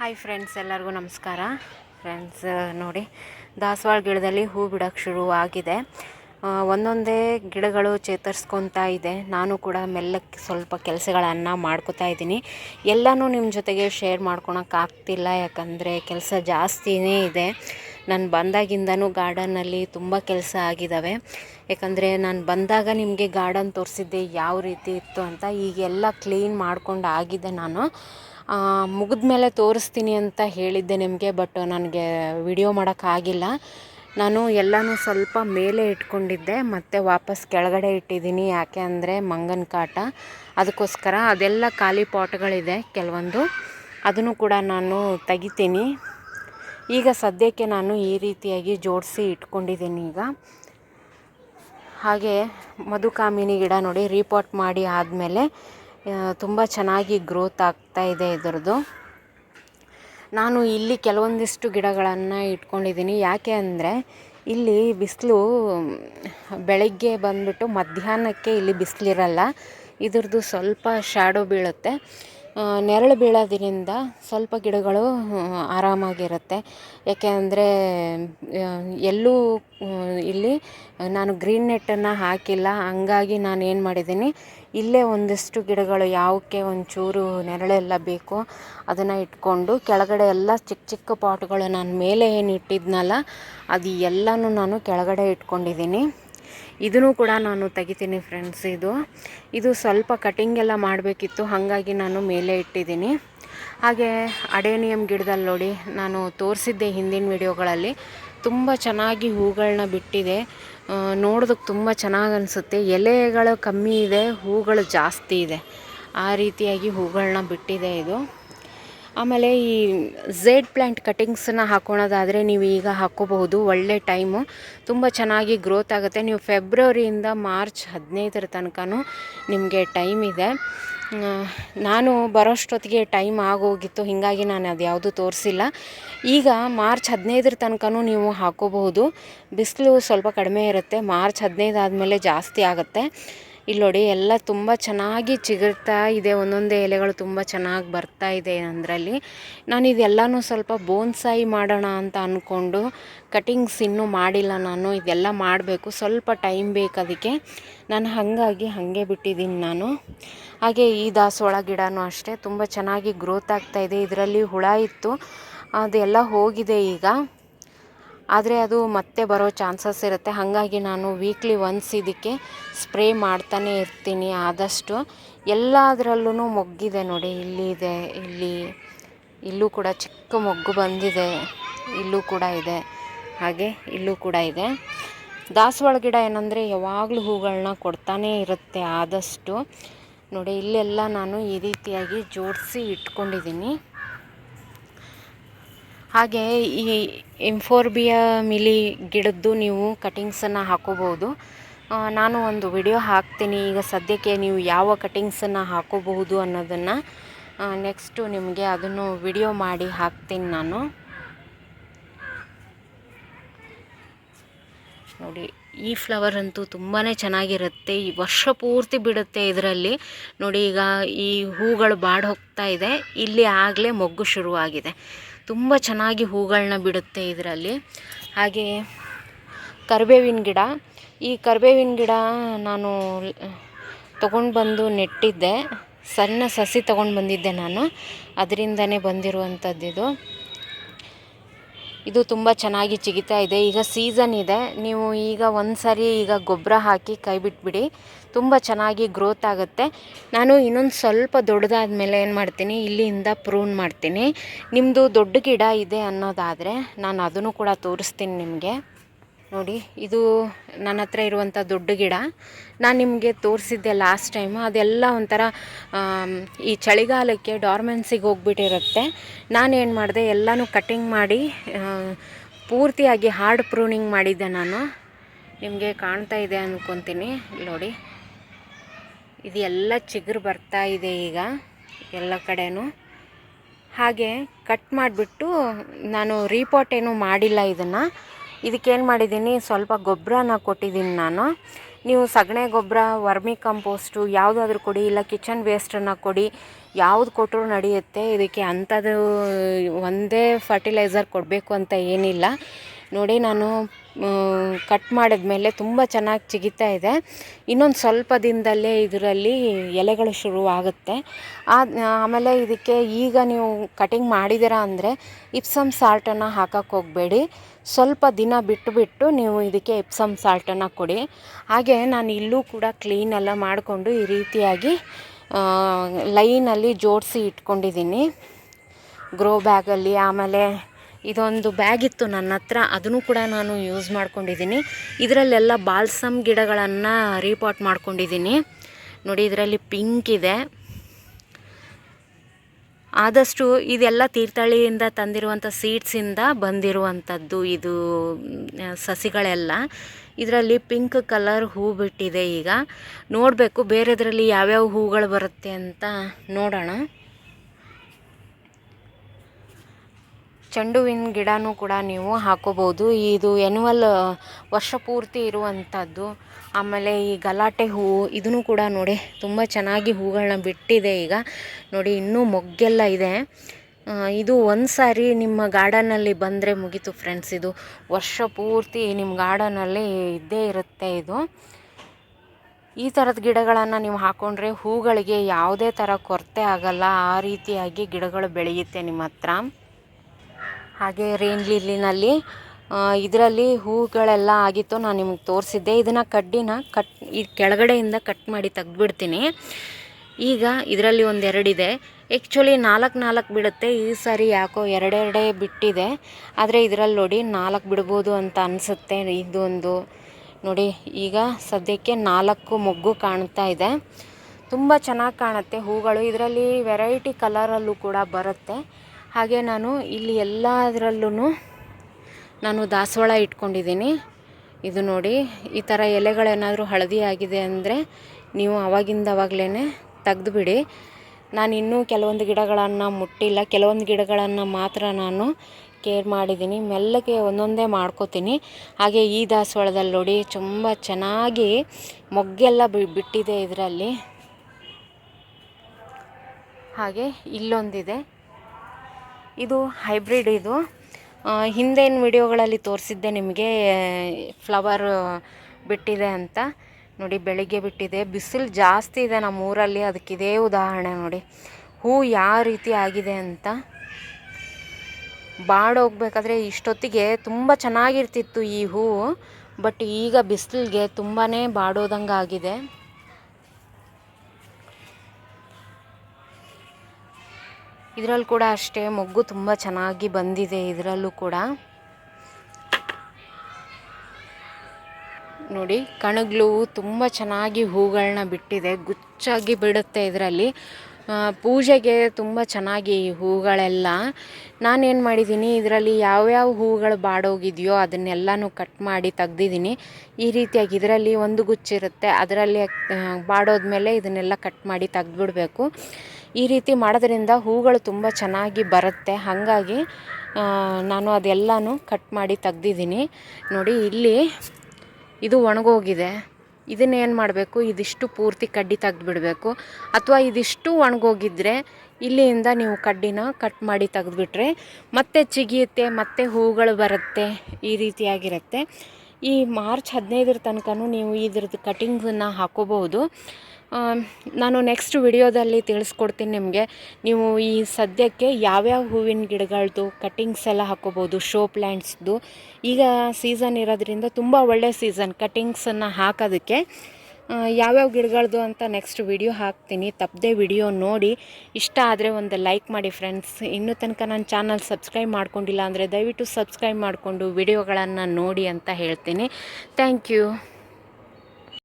Hi friends, ಎಲ್ಲರಿಗೂ ನಮಸ್ಕಾರ. Friends, ನೋಡಿ, ದಾಸವಾಳ ಗಿಡದಲ್ಲಿ ಹೂ ಬಿಡೋಕ್ಕೆ ಶುರುವಾಗಿದೆ. ಒಂದೊಂದೇ ಗಿಡಗಳು ಚೇತರಿಸ್ಕೊತಾ ಇದೆ. ನಾನು ಕೂಡ ಮೆಲ್ಲಕ್ಕೆ ಸ್ವಲ್ಪ ಕೆಲಸಗಳನ್ನು ಮಾಡ್ಕೋತಾ ಇದ್ದೀನಿ. ಎಲ್ಲನೂ ನಿಮ್ಮ ಜೊತೆಗೆ ಶೇರ್ ಮಾಡ್ಕೊಳಕ್ಕಾಗ್ತಿಲ್ಲ ಯಾಕಂದರೆ ಕೆಲಸ ಜಾಸ್ತಿನೇ ಇದೆ. ನಾನು ಬಂದಾಗಿಂದನೂ ಗಾರ್ಡನ್ನಲ್ಲಿ ತುಂಬ ಕೆಲಸ ಆಗಿದ್ದಾವೆ ಯಾಕಂದರೆ ನಾನು ಬಂದಾಗ ನಿಮಗೆ ಗಾರ್ಡನ್ ತೋರಿಸಿದ್ದೆ ಯಾವ ರೀತಿ ಇತ್ತು ಅಂತ ಈಗೆಲ್ಲ ಕ್ಲೀನ್ ಮಾಡ್ಕೊಂಡು ಆಗಿದೆ ನಾನು. ಮುಗಿದ ಮೇಲೆ ತೋರಿಸ್ತೀನಿ ಅಂತ ಹೇಳಿದ್ದೆ ನಿಮಗೆ ಬಟ್ ನನಗೆ ವಿಡಿಯೋ ಮಾಡೋಕ್ಕಾಗಿಲ್ಲ ನಾನು ಎಲ್ಲನೂ ಸ್ವಲ್ಪ ಮೇಲೆ ಇಟ್ಕೊಂಡಿದ್ದೆ, ಮತ್ತು ವಾಪಸ್ ಕೆಳಗಡೆ ಇಟ್ಟಿದ್ದೀನಿ. ಯಾಕೆ ಅಂದರೆ ಮಂಗನ ಕಾಟ. ಅದಕ್ಕೋಸ್ಕರ ಅದೆಲ್ಲ ಖಾಲಿ ಪಾಟ್ಗಳಿದೆ ಕೆಲವೊಂದು. ಅದನ್ನು ಕೂಡ ನಾನು ತೆಗಿತೀನಿ. ಈಗ ಸದ್ಯಕ್ಕೆ ನಾನು ಈ ರೀತಿಯಾಗಿ ಜೋಡಿಸಿ ಇಟ್ಕೊಂಡಿದ್ದೀನಿ ಈಗ. ಹಾಗೆ ಮಧುಕಾಮಿನಿ ಗಿಡ ನೋಡಿ ರೀಪಾಟ್ ಮಾಡಿ ಆದಮೇಲೆ ತುಂಬ ಚೆನ್ನಾಗಿ ಗ್ರೋತ್ ಆಗ್ತಾ ಇದೆ ಇದರದ್ದು. ನಾನು ಇಲ್ಲಿ ಕೆಲವೊಂದಿಷ್ಟು ಗಿಡಗಳನ್ನು ಇಟ್ಕೊಂಡಿದ್ದೀನಿ. ಯಾಕೆ ಅಂದರೆ, ಇಲ್ಲಿ ಬಿಸಿಲು ಬೆಳಗ್ಗೆ ಬಂದ್ಬಿಟ್ಟು ಮಧ್ಯಾಹ್ನಕ್ಕೆ ಇಲ್ಲಿ ಬಿಸಿಲಿರಲ್ಲ. ಇದರದ್ದು ಸ್ವಲ್ಪ ಶ್ಯಾಡೋ ಬೀಳುತ್ತೆ. ನೆರಳು ಬೀಳೋದ್ರಿಂದ ಸ್ವಲ್ಪ ಗಿಡಗಳು ಆರಾಮಾಗಿರುತ್ತೆ. ಯಾಕೆ ಅಂದರೆ ಎಲ್ಲೂ ಇಲ್ಲಿ ನಾನು ಗ್ರೀನ್ ನೆಟ್ಟನ್ನು ಹಾಕಿಲ್ಲ. ಹಂಗಾಗಿ ನಾನು ಏನು ಮಾಡಿದ್ದೀನಿ, ಇಲ್ಲೇ ಒಂದಿಷ್ಟು ಗಿಡಗಳು, ಯಾವಕ್ಕೆ ಒಂಚೂರು ನೆರಳೆಲ್ಲ ಬೇಕು, ಅದನ್ನು ಇಟ್ಕೊಂಡು ಕೆಳಗಡೆ ಎಲ್ಲ ಚಿಕ್ಕ ಚಿಕ್ಕ ಪಾಟ್ಗಳು ನಾನು ಮೇಲೆ ಏನು ಇಟ್ಟಿದ್ನಲ್ಲ, ಅದು ಎಲ್ಲನೂ ನಾನು ಕೆಳಗಡೆ ಇಟ್ಕೊಂಡಿದ್ದೀನಿ. ಇದನ್ನು ಕೂಡ ನಾನು ತೆಗಿತೀನಿ ಫ್ರೆಂಡ್ಸ್ ಇದು. ಇದು ಸ್ವಲ್ಪ ಕಟಿಂಗ್ ಎಲ್ಲ ಮಾಡಬೇಕಿತ್ತು, ಹಾಗಾಗಿ ನಾನು ಮೇಲೆ ಇಟ್ಟಿದ್ದೀನಿ. ಹಾಗೆ ಅಡೇನಿಯಂ ಗಿಡದಲ್ಲಿ ನೋಡಿ, ನಾನು ತೋರಿಸಿದ್ದೆ ಹಿಂದಿನ ವಿಡಿಯೋಗಳಲ್ಲಿ. ತುಂಬ ಚೆನ್ನಾಗಿ ಹೂಗಳನ್ನ ಬಿಟ್ಟಿದೆ. ನೋಡೋದಕ್ಕೆ ತುಂಬ ಚೆನ್ನಾಗಿ ಅನಿಸುತ್ತೆ. ಎಲೆಗಳು ಕಮ್ಮಿ ಇದೆ, ಹೂಗಳು ಜಾಸ್ತಿ ಇದೆ. ಆ ರೀತಿಯಾಗಿ ಹೂಗಳನ್ನ ಬಿಟ್ಟಿದೆ ಇದು. ಆಮೇಲೆ ಈ ಝೇಡ್ ಪ್ಲ್ಯಾಂಟ್ ಕಟಿಂಗ್ಸನ್ನ ಹಾಕ್ಕೊಳೋದಾದರೆ ನೀವು ಈಗ ಹಾಕ್ಕೋಬಹುದು ಒಳ್ಳೆ ಟೈಮು. ತುಂಬ ಚೆನ್ನಾಗಿ ಗ್ರೋತ್ ಆಗುತ್ತೆ. ನೀವು ಫೆಬ್ರವರಿಯಿಂದ ಮಾರ್ಚ್ ಹದಿನೈದರ ತನಕನೂ ನಿಮಗೆ ಟೈಮ್ ಇದೆ. ನಾನು ಬರೋಷ್ಟೊತ್ತಿಗೆ ಟೈಮ್ ಆಗೋಗಿತ್ತು. ಹೀಗಾಗಿ ನಾನು ಅದು ಯಾವುದು ತೋರಿಸಿಲ್ಲ. ಈಗ ಮಾರ್ಚ್ ಹದಿನೈದರ ತನಕನೂ ನೀವು ಹಾಕೋಬಹುದು. ಬಿಸಿಲು ಸ್ವಲ್ಪ ಕಡಿಮೆ ಇರುತ್ತೆ. ಮಾರ್ಚ್ ಹದಿನೈದು ಆದಮೇಲೆ ಜಾಸ್ತಿ ಆಗುತ್ತೆ. ಇಲ್ಲಿ ನೋಡಿ, ಎಲ್ಲ ತುಂಬ ಚೆನ್ನಾಗಿ ಚಿಗುರ್ತಾ ಇದೆ. ಒಂದೊಂದೇ ಎಲೆಗಳು ತುಂಬ ಚೆನ್ನಾಗಿ ಬರ್ತಾ ಇದೆ ಅಂದರಲ್ಲಿ. ನಾನು ಇದೆಲ್ಲನೂ ಸ್ವಲ್ಪ ಬೋನ್ಸಾಯಿ ಮಾಡೋಣ ಅಂತ ಅಂದ್ಕೊಂಡು ಕಟಿಂಗ್ಸ್ ಇನ್ನೂ ಮಾಡಿಲ್ಲ ನಾನು. ಇದೆಲ್ಲ ಮಾಡಬೇಕು. ಸ್ವಲ್ಪ ಟೈಮ್ ಬೇಕು ಅದಕ್ಕೆ. ನಾನು ಹಾಗಾಗಿ ಹಾಗೆ ಬಿಟ್ಟಿದ್ದೀನಿ ನಾನು. ಹಾಗೆ ಈ ದಾಸವಾಳ ಗಿಡನೂ ಅಷ್ಟೇ. ತುಂಬ ಚೆನ್ನಾಗಿ ಗ್ರೋತ್ ಆಗ್ತಾ ಇದೆ. ಇದರಲ್ಲಿ ಹುಳ ಇತ್ತು. ಅದೆಲ್ಲ ಹೋಗಿದೆ ಈಗ. ಆದರೆ ಅದು ಮತ್ತೆ ಬರೋ ಚಾನ್ಸಸ್ ಇರುತ್ತೆ. ಹಾಗಾಗಿ ನಾನು ವೀಕ್ಲಿ ಒನ್ಸ್ ಇದಕ್ಕೆ ಸ್ಪ್ರೇ ಮಾಡ್ತಾನೆ ಇರ್ತೀನಿ ಆದಷ್ಟು. ಎಲ್ಲದರಲ್ಲೂ ಮೊಗ್ಗಿದೆ ನೋಡಿ. ಇಲ್ಲಿ ಇದೆ, ಇಲ್ಲಿ, ಇಲ್ಲೂ ಕೂಡ ಚಿಕ್ಕ ಮೊಗ್ಗು ಬಂದಿದೆ. ಇಲ್ಲೂ ಕೂಡ ಇದೆ. ಹಾಗೆ ಇಲ್ಲೂ ಕೂಡ ಇದೆ. ದಾಸವಾಳ ಗಿಡ ಏನಂದರೆ ಯಾವಾಗಲೂ ಹೂಗಳನ್ನ ಕೊಡ್ತಾನೇ ಇರುತ್ತೆ ಆದಷ್ಟು. ನೋಡಿ, ಇಲ್ಲೆಲ್ಲ ನಾನು ಈ ರೀತಿಯಾಗಿ ಜೋಡಿಸಿ ಇಟ್ಕೊಂಡಿದ್ದೀನಿ. ಹಾಗೆ ಈ ಇಂಫೋರ್ಬಿಯಾ ಮಿಲಿ ಗಿಡದ್ದು ನೀವು ಕಟಿಂಗ್ಸನ್ನು ಹಾಕೋಬೋದು ಆ, ನಾನು ಒಂದು ವಿಡಿಯೋ ಹಾಕ್ತೀನಿ. ಈಗ ಸದ್ಯಕ್ಕೆ ನೀವು ಯಾವ ಕಟಿಂಗ್ಸನ್ನು ಹಾಕೋಬಹುದು ಅನ್ನೋದನ್ನು ನೆಕ್ಸ್ಟು ನಿಮಗೆ ಅದನ್ನು ವಿಡಿಯೋ ಮಾಡಿ ಹಾಕ್ತೀನಿ ನಾನು. ನೋಡಿ ಈ ಫ್ಲವರ್ ಅಂತೂ ತುಂಬಾ ಚೆನ್ನಾಗಿರುತ್ತೆ. ಈ ವರ್ಷ ಪೂರ್ತಿ ಬಿಡುತ್ತೆ ಇದರಲ್ಲಿ. ನೋಡಿ ಈಗ ಈ ಹೂಗಳು ಬಾಡಿ ಹೋಗ್ತಾ ಇದೆ. ಇಲ್ಲಿ ಆಗಲೇ ಮೊಗ್ಗು ಶುರುವಾಗಿದೆ. ತುಂಬ ಚೆನ್ನಾಗಿ ಹೂಗಳನ್ನ ಬಿಡುತ್ತೆ ಇದರಲ್ಲಿ. ಹಾಗೆ ಕರಿಬೇವಿನ ಗಿಡ. ಈ ಕರಿಬೇವಿನ ಗಿಡ ನಾನು ತೊಗೊಂಡು ಬಂದು ನೆಟ್ಟಿದ್ದೆ. ಸಣ್ಣ ಸಸಿ ತೊಗೊಂಡು ಬಂದಿದ್ದೆ ನಾನು. ಅದರಿಂದನೇ ಬಂದಿರುವಂಥದ್ದು ಇದು ಇದು ತುಂಬ ಚೆನ್ನಾಗಿ ಚಿಗಿತಾ ಇದೆ. ಈಗ ಸೀಸನ್ ಇದೆ. ನೀವು ಈಗ ಒಂದು ಸರಿ ಈಗ ಗೊಬ್ಬರ ಹಾಕಿ ಕೈ ಬಿಟ್ಬಿಡಿ. ತುಂಬ ಚೆನ್ನಾಗಿ ಗ್ರೋತ್ ಆಗುತ್ತೆ. ನಾನು ಇನ್ನೊಂದು ಸ್ವಲ್ಪ ದೊಡ್ಡದಾದ ಮೇಲೆ ಏನು ಮಾಡ್ತೀನಿ? ಇಲ್ಲಿಂದ ಪ್ರೂನ್ ಮಾಡ್ತೀನಿ. ನಿಮ್ಮದು ದೊಡ್ಡ ಗಿಡ ಇದೆ ಅನ್ನೋದಾದರೆ ನಾನು ಅದನ್ನು ಕೂಡ ತೋರಿಸ್ತೀನಿ ನಿಮಗೆ. ನೋಡಿ, ಇದು ನನ್ನ ಹತ್ರ ಇರುವಂಥ ದೊಡ್ಡ ಗಿಡ. ನಾನು ನಿಮಗೆ ತೋರಿಸಿದ್ದೆ ಲಾಸ್ಟ್ ಟೈಮು ಅದೆಲ್ಲ ಒಂಥರ ಈ ಚಳಿಗಾಲಕ್ಕೆ ಡಾರ್ಮೆನ್ಸಿಗೆ ಹೋಗ್ಬಿಟ್ಟಿರುತ್ತೆ. ನಾನೇನು ಮಾಡಿದೆ, ಎಲ್ಲನೂ ಕಟ್ಟಿಂಗ್ ಮಾಡಿ ಪೂರ್ತಿಯಾಗಿ ಹಾರ್ಡ್ ಪ್ರೂನಿಂಗ್ ಮಾಡಿದ್ದೆ ನಾನು. ನಿಮಗೆ ಕಾಣ್ತಾ ಇದೆ ಅಂದ್ಕೊತೀನಿ ನೋಡಿ. ಇದು ಎಲ್ಲ ಚಿಗುರು ಬರ್ತಾ ಇದೆ ಈಗ, ಎಲ್ಲ ಕಡೆಯೂ ಹಾಗೆ ಕಟ್ ಮಾಡಿಬಿಟ್ಟು ನಾನು ರೀಪಾಟ್ ಏನೂ ಮಾಡಿಲ್ಲ ಇದನ್ನು. ಇದಕ್ಕೇನು ಮಾಡಿದ್ದೀನಿ, ಸ್ವಲ್ಪ ಗೊಬ್ಬರನ ಕೊಟ್ಟಿದ್ದೀನಿ ನಾನು. ನೀವು ಸಗಣಿ ಗೊಬ್ಬರ, ವರ್ಮಿ ಕಂಪೋಸ್ಟು ಯಾವುದಾದ್ರೂ ಕೊಡಿ, ಇಲ್ಲ ಕಿಚನ್ ವೇಸ್ಟನ್ನು ಕೊಡಿ, ಯಾವುದು ಕೊಟ್ಟರು ನಡೆಯುತ್ತೆ. ಇದಕ್ಕೆ ಅಂಥದ್ದು, ಒಂದೇ ಫರ್ಟಿಲೈಸರ್ ಕೊಡಬೇಕು ಅಂತ ಏನಿಲ್ಲ. ನೋಡಿ ನಾನು ಕಟ್ ಮಾಡಿದ್ಮೇಲೆ ತುಂಬ ಚೆನ್ನಾಗಿ ಚಿಗಿತಾ ಇದೆ. ಇನ್ನೊಂದು ಸ್ವಲ್ಪ ದಿನದಲ್ಲೇ ಇದರಲ್ಲಿ ಎಲೆಗಳು ಶುರುವಾಗುತ್ತೆ ಆಮೇಲೆ ಇದಕ್ಕೆ ಈಗ ನೀವು ಕಟಿಂಗ್ ಮಾಡಿದ್ದೀರಾ ಅಂದರೆ ಇಪ್ಸಮ್ ಸಾಲ್ಟನ್ನು ಹಾಕಕ್ಕೆ ಹೋಗಬೇಡಿ. ಸ್ವಲ್ಪ ದಿನ ಬಿಟ್ಟು ಬಿಟ್ಟು ನೀವು ಇದಕ್ಕೆ ಇಪ್ಸಮ್ ಸಾಲ್ಟನ್ನು ಕೊಡಿ. ಹಾಗೆ ನಾನು ಇಲ್ಲೂ ಕೂಡ ಕ್ಲೀನೆಲ್ಲ ಮಾಡಿಕೊಂಡು ಈ ರೀತಿಯಾಗಿ ಲೈನಲ್ಲಿ ಜೋಡಿಸಿ ಇಟ್ಕೊಂಡಿದ್ದೀನಿ. ಗ್ರೋ ಬ್ಯಾಗಲ್ಲಿ ಆಮೇಲೆ ಇದೊಂದು ಬ್ಯಾಗ್ ಇತ್ತು ನನ್ನ ಹತ್ರ. ಅದನ್ನು ಕೂಡ ನಾನು ಯೂಸ್ ಮಾಡ್ಕೊಂಡಿದ್ದೀನಿ. ಇದರಲ್ಲೆಲ್ಲ ಬಾಲ್ಸಮ್ ಗಿಡಗಳನ್ನು ರೀಪಾಟ್ ಮಾಡ್ಕೊಂಡಿದ್ದೀನಿ. ನೋಡಿ, ಇದರಲ್ಲಿ ಪಿಂಕ್ ಇದೆ. ಆದಷ್ಟು ಇದೆಲ್ಲ ತೀರ್ಥಹಳ್ಳಿಯಿಂದ ತಂದಿರುವಂಥ ಸೀಡ್ಸಿಂದ ಬಂದಿರುವಂಥದ್ದು ಇದು ಸಸಿಗಳೆಲ್ಲ. ಇದರಲ್ಲಿ ಪಿಂಕ್ ಕಲರ್ ಹೂ ಬಿಟ್ಟಿದೆ ಈಗ. ನೋಡಬೇಕು, ಬೇರೆದರಲ್ಲಿ ಯಾವ್ಯಾವ ಹೂಗಳು ಬರುತ್ತೆ ಅಂತ ನೋಡೋಣ. ಚೆಂಡು ಹೂವಿನ ಗಿಡನೂ ಕೂಡ ನೀವು ಹಾಕೋಬೋದು. ಇದು ಎನ್ಯುವಲ್ ವರ್ಷ ಪೂರ್ತಿ ಇರುವಂಥದ್ದು ಆಮೇಲೆ ಈ ಗಲಾಟೆ ಹೂವು, ಇದನ್ನು ಕೂಡ ನೋಡಿ ತುಂಬ ಚೆನ್ನಾಗಿ ಹೂಗಳನ್ನ ಬಿಟ್ಟಿದೆ ಈಗ. ನೋಡಿ, ಇನ್ನೂ ಮೊಗ್ಗೆಲ್ಲ ಇದೆ. ಇದು ಒಂದು ಸಾರಿ ನಿಮ್ಮ ಗಾರ್ಡನಲ್ಲಿ ಬಂದರೆ ಮುಗೀತು ಫ್ರೆಂಡ್ಸ್. ಇದು ವರ್ಷ ಪೂರ್ತಿ ನಿಮ್ಮ ಗಾರ್ಡನಲ್ಲಿ ಇದ್ದೇ ಇರುತ್ತೆ ಇದು. ಈ ಥರದ ಗಿಡಗಳನ್ನು ನೀವು ಹಾಕ್ಕೊಂಡ್ರೆ ಹೂಗಳಿಗೆ ಯಾವುದೇ ಥರ ಕೊರತೆ ಆಗಲ್ಲ. ಆ ರೀತಿಯಾಗಿ ಗಿಡಗಳು ಬೆಳೆಯುತ್ತೆ ನಿಮ್ಮ ಹತ್ರ. ಹಾಗೆ ರೇನ್ ಲಿಲ್ಲಿನಲ್ಲಿ ಇದರಲ್ಲಿ ಹೂಗಳೆಲ್ಲ ಆಗಿತ್ತು, ನಾನು ನಿಮಗೆ ತೋರಿಸಿದ್ದೆ. ಇದನ್ನು ಕಡ್ಡಿನ ಕಟ್, ಈ ಕೆಳಗಡೆಯಿಂದ ಕಟ್ ಮಾಡಿ ತೆಗ್ದುಬಿಡ್ತೀನಿ. ಈಗ ಇದರಲ್ಲಿ ಒಂದು ಎರಡಿದೆ ಆ್ಯಕ್ಚುಲಿ ನಾಲ್ಕು ನಾಲ್ಕು ಬಿಡುತ್ತೆ. ಈ ಸಾರಿ ಯಾಕೋ ಎರಡೆರಡೇ ಬಿಟ್ಟಿದೆ. ಆದರೆ ಇದರಲ್ಲಿ ನೋಡಿ ನಾಲ್ಕು ಬಿಡ್ಬೋದು ಅಂತ ಅನಿಸುತ್ತೆ. ಇದೊಂದು ನೋಡಿ, ಈಗ ಸದ್ಯಕ್ಕೆ ನಾಲ್ಕು ಮೊಗ್ಗು ಕಾಣ್ತಾ ಇದೆ. ತುಂಬ ಚೆನ್ನಾಗಿ ಕಾಣುತ್ತೆ ಹೂಗಳು. ಇದರಲ್ಲಿ ವೆರೈಟಿ ಕಲರಲ್ಲೂ ಕೂಡ ಬರುತ್ತೆ. ಹಾಗೆ ನಾನು ಇಲ್ಲಿ ಎಲ್ಲದರಲ್ಲೂ ನಾನು ದಾಸವಾಳ ಇಟ್ಕೊಂಡಿದ್ದೀನಿ. ಇದು ನೋಡಿ, ಈ ಥರ ಎಲೆಗಳೇನಾದರೂ ಹಳದಿ ಆಗಿದೆ ಅಂದರೆ ನೀವು ಅವಾಗಿಂದ ಅವಾಗಲೇ ತೆಗ್ದುಬಿಡಿ. ನಾನು ಇನ್ನೂ ಕೆಲವೊಂದು ಗಿಡಗಳನ್ನು ಮುಟ್ಟಿಲ್ಲ. ಕೆಲವೊಂದು ಗಿಡಗಳನ್ನು ಮಾತ್ರ ನಾನು ಕೇರ್ ಮಾಡಿದ್ದೀನಿ. ಮೆಲ್ಲಗೆ ಒಂದೊಂದೇ ಮಾಡ್ಕೋತೀನಿ. ಹಾಗೆ ಈ ದಾಸವಾಳದಲ್ಲಿ ನೋಡಿ, ತುಂಬ ಚೆನ್ನಾಗಿ ಮೊಗ್ಗೆಲ್ಲ ಬಿಟ್ಟಿದೆ ಇದರಲ್ಲಿ. ಹಾಗೆ ಇಲ್ಲೊಂದಿದೆ. ಇದು ಹೈಬ್ರಿಡ್ ಇದು. ಹಿಂದೇನು ವಿಡಿಯೋಗಳಲ್ಲಿ ತೋರಿಸಿದ್ದೆ ನಿಮಗೆ ಫ್ಲವರ್ ಬಿಟ್ಟಿದೆ ಅಂತ. ನೋಡಿ, ಬೆಳಿಗ್ಗೆ ಬಿಟ್ಟಿದೆ. ಬಿಸಿಲು ಜಾಸ್ತಿ ಇದೆ ನಮ್ಮ ಊರಲ್ಲಿ ಅದಕ್ಕೆ ಇದೇ ಉದಾಹರಣೆ ನೋಡಿ. ಹೂ ಯಾವ ರೀತಿ ಆಗಿದೆ ಅಂತ. ಬಾಡೋಗ್ಬೇಕಾದ್ರೆ ಇಷ್ಟೊತ್ತಿಗೆ ತುಂಬ ಚೆನ್ನಾಗಿರ್ತಿತ್ತು ಈ ಹೂವು ಬಟ್ ಈಗ ಬಿಸಿಲಿಗೆ ತುಂಬಾ ಬಾಡೋದಂಗೆ ಆಗಿದೆ ಇದರಲ್ಲಿ ಕೂಡ ಅಷ್ಟೇ, ಮೊಗ್ಗು ತುಂಬ ಚೆನ್ನಾಗಿ ಬಂದಿದೆ ಇದರಲ್ಲೂ ಕೂಡ. ನೋಡಿ, ಕಣಗ್ಲು ತುಂಬ ಚೆನ್ನಾಗಿ ಹೂಗಳನ್ನ ಬಿಟ್ಟಿದೆ, ಗುಚ್ಚಾಗಿ ಬಿಡುತ್ತೆ ಇದರಲ್ಲಿ. ಪೂಜೆಗೆ ತುಂಬ ಚೆನ್ನಾಗಿ ಈ ಹೂಗಳೆಲ್ಲ. ನಾನೇನು ಮಾಡಿದ್ದೀನಿ, ಇದರಲ್ಲಿ ಯಾವ್ಯಾವ ಹೂಗಳು ಬಾಡೋಗಿದೆಯೋ ಅದನ್ನೆಲ್ಲನೂ ಕಟ್ ಮಾಡಿ ತೆಗ್ದಿದ್ದೀನಿ. ಈ ರೀತಿಯಾಗಿ ಇದರಲ್ಲಿ ಒಂದು ಗುಚ್ಚಿರುತ್ತೆ, ಅದರಲ್ಲಿ ಬಾಡೋದ್ಮೇಲೆ ಇದನ್ನೆಲ್ಲ ಕಟ್ ಮಾಡಿ ತೆಗ್ದುಬಿಡ್ಬೇಕು. ಈ ರೀತಿ ಮಾಡೋದ್ರಿಂದ ಹೂಗಳು ತುಂಬ ಚೆನ್ನಾಗಿ ಬರುತ್ತೆ. ಹಾಗಾಗಿ ನಾನು ಅದೆಲ್ಲನೂ ಕಟ್ ಮಾಡಿ ತೆಗ್ದಿದ್ದೀನಿ. ನೋಡಿ, ಇಲ್ಲಿ ಇದು ಒಣಗೋಗಿದೆ. ಇದನ್ನೇನು ಮಾಡಬೇಕು? ಇದಿಷ್ಟು ಪೂರ್ತಿ ಕಡ್ಡಿ ತೆಗ್ದುಬಿಡಬೇಕು. ಅಥವಾ ಇದಿಷ್ಟು ಒಣಗೋಗಿದ್ರೆ ಇಲ್ಲಿಯಿಂದ ನೀವು ಕಡ್ಡಿನ ಕಟ್ ಮಾಡಿ ತೆಗೆದುಬಿಟ್ರೆ ಮತ್ತೆ ಚಿಗಿಯುತ್ತೆ, ಮತ್ತೆ ಹೂಗಳು ಬರುತ್ತೆ. ಈ ರೀತಿಯಾಗಿರುತ್ತೆ. ಈ ಮಾರ್ಚ್ ಹದಿನೈದರ ತನಕನೂ ನೀವು ಇದ್ರದ್ದು ಕಟಿಂಗ್ಸನ್ನು ಹಾಕೋಬಹುದು. ನಾನು ನೆಕ್ಸ್ಟ್ ವಿಡಿಯೋದಲ್ಲಿ ತಿಳಿಸ್ಕೊಡ್ತೀನಿ ನಿಮಗೆ. ನೀವು ಈ ಸದ್ಯಕ್ಕೆ ಯಾವ್ಯಾವ ಹೂವಿನ ಗಿಡಗಳದ್ದು ಕಟ್ಟಿಂಗ್ಸ್ ಎಲ್ಲ ಹಾಕೋಬೋದು ಶೋ ಪ್ಲ್ಯಾಂಟ್ಸ್ದು ಈಗ ಸೀಸನ್ ಇರೋದ್ರಿಂದ ತುಂಬ ಒಳ್ಳೆಯ ಸೀಸನ್ ಕಟ್ಟಿಂಗ್ಸನ್ನು ಹಾಕೋದಕ್ಕೆ. ಯಾವ್ಯಾವ ಗಿಡಗಳದ್ದು ಅಂತ ನೆಕ್ಸ್ಟ್ ವಿಡಿಯೋ ಹಾಕ್ತೀನಿ. ತಪ್ಪದೆ ವಿಡಿಯೋ ನೋಡಿ. ಇಷ್ಟ ಆದರೆ ಒಂದು ಲೈಕ್ ಮಾಡಿ ಫ್ರೆಂಡ್ಸ್ ಇನ್ನೂ ತನಕ ನನ್ನ ಚಾನಲ್ ಸಬ್ಸ್ಕ್ರೈಬ್ ಮಾಡ್ಕೊಂಡಿಲ್ಲ ಅಂದರೆ ದಯವಿಟ್ಟು ಸಬ್ಸ್ಕ್ರೈಬ್ ಮಾಡಿಕೊಂಡು ವಿಡಿಯೋಗಳನ್ನು ನೋಡಿ ಅಂತ ಹೇಳ್ತೀನಿ. Thank you